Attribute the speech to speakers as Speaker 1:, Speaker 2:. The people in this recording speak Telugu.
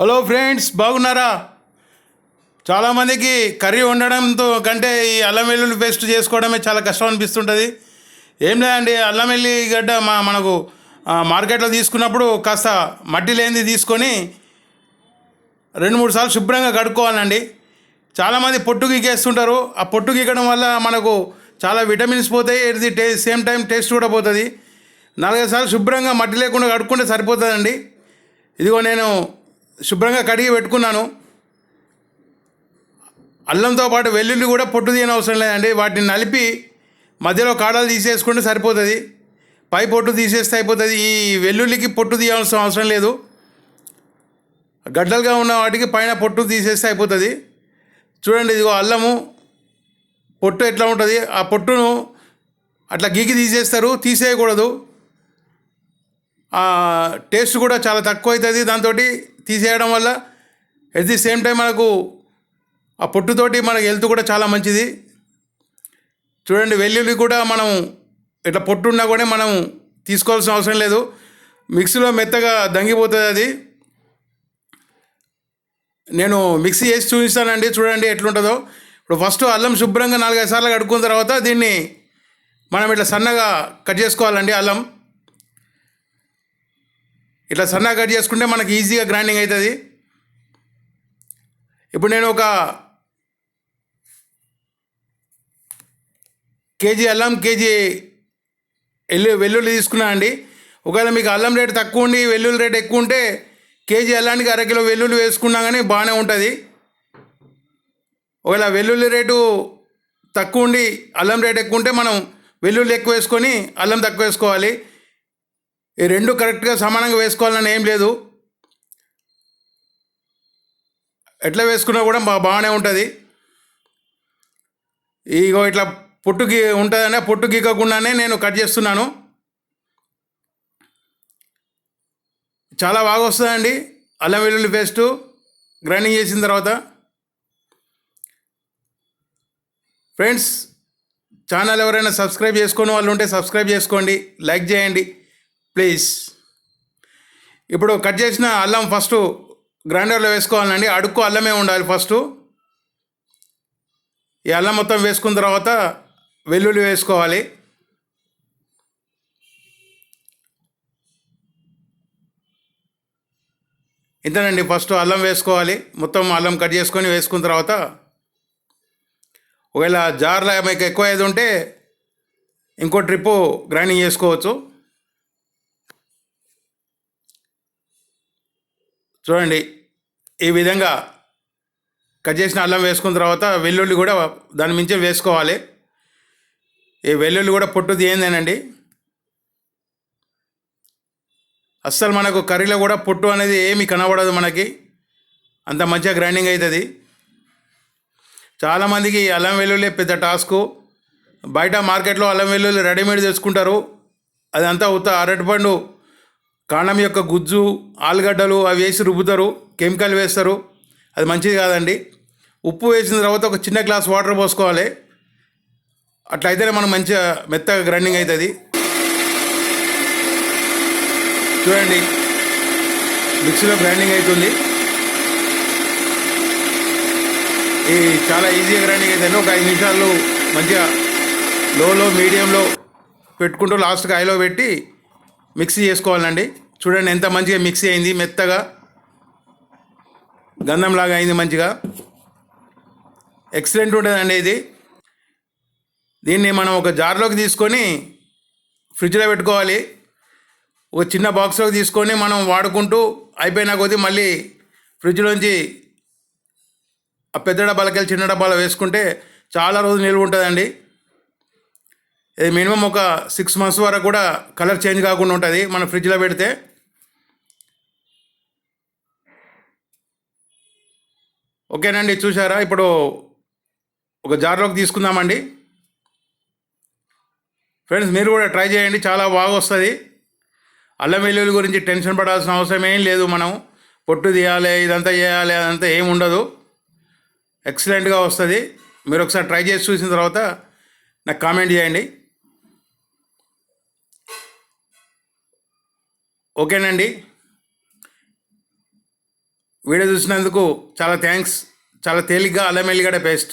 Speaker 1: హలో ఫ్రెండ్స్ బాగున్నారా? చాలామందికి కర్రీ వండడంతో కంటే ఈ అల్లం వెల్లుల్లి పేస్ట్ చేసుకోవడమే చాలా కష్టం అనిపిస్తుంటుంది. ఏం లేదండి అల్లం వెల్లి గడ్డ మా మనకు మార్కెట్లో తీసుకున్నప్పుడు కాస్త మట్టి లేనిది తీసుకొని రెండు మూడు సార్లు శుభ్రంగా కడుక్కోవాలండి. చాలామంది పొట్టు గీకేస్తుంటారు. ఆ పొట్టు గీకడం వల్ల మనకు చాలా విటమిన్స్ పోతాయి ఇది టే సేమ్ టైం టేస్ట్ కూడా పోతుంది. నాలుగైదు సార్లు శుభ్రంగా మట్టి లేకుండా కడుక్కుంటే సరిపోతుందండి. ఇదిగో నేను శుభ్రంగా కడిగి పెట్టుకున్నాను. అల్లంతో పాటు వెల్లుల్లి కూడా పొట్టు తీయని అవసరం లేదండి. వాటిని నలిపి మధ్యలో కాడలు తీసేసుకుంటే సరిపోతుంది. పై పొట్టు తీసేస్తే అయిపోతుంది. ఈ వెల్లుల్లికి పొట్టు తీయాల్సిన అవసరం లేదు. గడ్డలుగా ఉన్న వాటికి పైన పొట్టు తీసేస్తే అయిపోతుంది. చూడండి ఇదిగో అల్లము. పొట్టు ఎట్లా ఉంటుంది? ఆ పొట్టును అట్లా గీకి తీసేస్తారు. తీసేయకూడదు. ఆ టేస్ట్ కూడా చాలా తక్కువ అవుతుంది దాంతో తీసేయడం వల్ల ఎట్ ది సేమ్ టైం మనకు ఆ పొట్టుతోటి మనకు హెల్త్ కూడా చాలా మంచిది. చూడండి వెల్లుల్లి కూడా మనం ఇట్లా పొట్టు ఉన్నా కూడా మనం తీసుకోవాల్సిన అవసరం లేదు. మిక్సీలో మెత్తగా దంగిపోతుంది అది. నేను మిక్సీ చేసి చూపిస్తానండి చూడండి ఎట్లుంటుందో. ఇప్పుడు ఫస్ట్ అల్లం శుభ్రంగా నాలుగైదు సార్లు కడుక్కున్న తర్వాత దీన్ని మనం ఇట్లా సన్నగా కట్ చేసుకోవాలండి అల్లం. ఇట్లా సన్నా కట్ చేసుకుంటే మనకి ఈజీగా గ్రైండింగ్ అవుతుంది. ఇప్పుడు నేను ఒక కేజీ అల్లం కేజీ ఎల్లు వెల్లుల్లి తీసుకున్నా అండి. ఒకవేళ మీకు అల్లం రేటు తక్కువ ఉండి వెల్లుల్లి రేటు ఎక్కువ ఉంటే కేజీ అల్లానికి అరకిలో వెల్లుల్లి వేసుకున్నా కానీ బాగానే ఉంటుంది. ఒకవేళ వెల్లుల్లి రేటు తక్కువ ఉండి అల్లం రేటు ఎక్కువ ఉంటే మనం వెల్లుల్లి ఎక్కువ వేసుకొని అల్లం తక్కువ వేసుకోవాలి. ఈ రెండు కరెక్ట్గా సమానంగా వేసుకోవాలని ఏం లేదు. ఎట్లా వేసుకున్నా కూడా బా బాగానే ఉంటుంది. ఇగో ఇట్లా పొట్టు గీ ఉంటుందనే పొట్టు గీకకుండానే నేను కట్ చేస్తున్నాను. చాలా బాగా వస్తుందండి. అల్లం వెల్లుల్లి పేస్టు గ్రైండింగ్ చేసిన తర్వాత. ఫ్రెండ్స్ ఛానల్ ఎవరైనా సబ్స్క్రైబ్ చేసుకుని వాళ్ళు ఉంటే సబ్స్క్రైబ్ చేసుకోండి లైక్ చేయండి. ప్లీజ్. ఇప్పుడు కట్ చేసిన అల్లం ఫస్ట్ గ్రైండర్లో వేసుకోవాలండి. అడుక్కు అల్లమే ఉండాలి ఫస్ట్. ఈ అల్లం మొత్తం వేసుకున్న తర్వాత వెల్లుల్లి వేసుకోవాలి. ఇంతేనండి ఫస్ట్ అల్లం వేసుకోవాలి. మొత్తం అల్లం కట్ చేసుకొని వేసుకున్న తర్వాత ఒకవేళ జార్లో మీకు ఎక్కువ ఏది ఉంటే ఇంకో ట్రిప్పు గ్రైండింగ్ చేసుకోవచ్చు. చూడండి ఈ విధంగా కట్ చేసిన అల్లం వేసుకున్న తర్వాత వెల్లుల్లి కూడా దాని మించి వేసుకోవాలి. ఈ వెల్లుల్లి కూడా పొట్టు తీయందేనండి అస్సలు మనకు కర్రీలో కూడా పొట్టు అనేది ఏమి కనబడదు మనకి. అంత మంచిగా గ్రైండింగ్ అవుతుంది చాలామందికి అల్లం వెల్లుల్లి పెద్ద టాస్కు. బయట మార్కెట్లో అల్లం వెల్లుల్లి రెడీమేడ్ తెచ్చుకుంటారు. అదంతా ఉత్త అరటిపండు కాండం యొక్క గుజ్జు ఆలుగడ్డలు అవి వేసి రుబ్బుతారు కెమికల్ వేస్తారు. అది మంచిది కాదండి. ఉప్పు వేసిన తర్వాత ఒక చిన్న గ్లాస్ వాటర్ పోసుకోవాలి. అట్లయితేనే మనం మంచిగా మెత్తగా గ్రైండింగ్ అవుతుంది. చూడండి. మిక్సీలో గ్రైండింగ్ అవుతుంది. ఇది చాలా ఈజీగా గ్రైండింగ్ అవుతుంది. ఒక ఐదు నిమిషాలు మంచిగా లోలో మీడియంలో పెట్టుకుంటూ లాస్ట్కి హైలో పెట్టి మిక్సీ చేసుకోవాలండి. చూడండి ఎంత మంచిగా మిక్సీ అయింది మెత్తగా. గంధంలాగా అయింది మంచిగా. ఎక్సలెంట్ ఉంటుందండి ఇది. దీన్ని మనం ఒక జార్లోకి తీసుకొని ఫ్రిడ్జ్లో పెట్టుకోవాలి. ఒక చిన్న బాక్స్లోకి తీసుకొని మనం వాడుకుంటూ అయిపోయిన కొద్దీ మళ్ళీ ఫ్రిడ్జ్లోంచి ఆ పెద్ద డబ్బాలకి చిన్న డబ్బాలో వేసుకుంటే చాలా రోజులు నిల్వ ఉంటుందండి. మినిమం ఒక సిక్స్ మంత్స్ వరకు కూడా కలర్ చేంజ్ కాకుండా ఉంటుంది. మనం ఫ్రిడ్జ్లో పెడితే. ఓకేనండి చూసారా ఇప్పుడు ఒక జార్లోకి తీసుకుందామండి. ఫ్రెండ్స్ మీరు కూడా ట్రై చేయండి. చాలా బాగా వస్తుంది. అల్లం వెల్లుల్లి గురించి టెన్షన్ పడాల్సిన అవసరం ఏం లేదు మనం. పొట్టు తీయాలి ఇదంతా చేయాలి అదంతా ఏం ఉండదు. ఎక్సలెంట్గా వస్తుంది. మీరు ఒకసారి ట్రై చేసి చూసిన తర్వాత నాకు కామెంట్ చేయండి. ఓకేనండి. వీడియో చూసినందుకు చాలా థ్యాంక్స్ చాలా తేలిగ్గా అల్లం పేస్ట్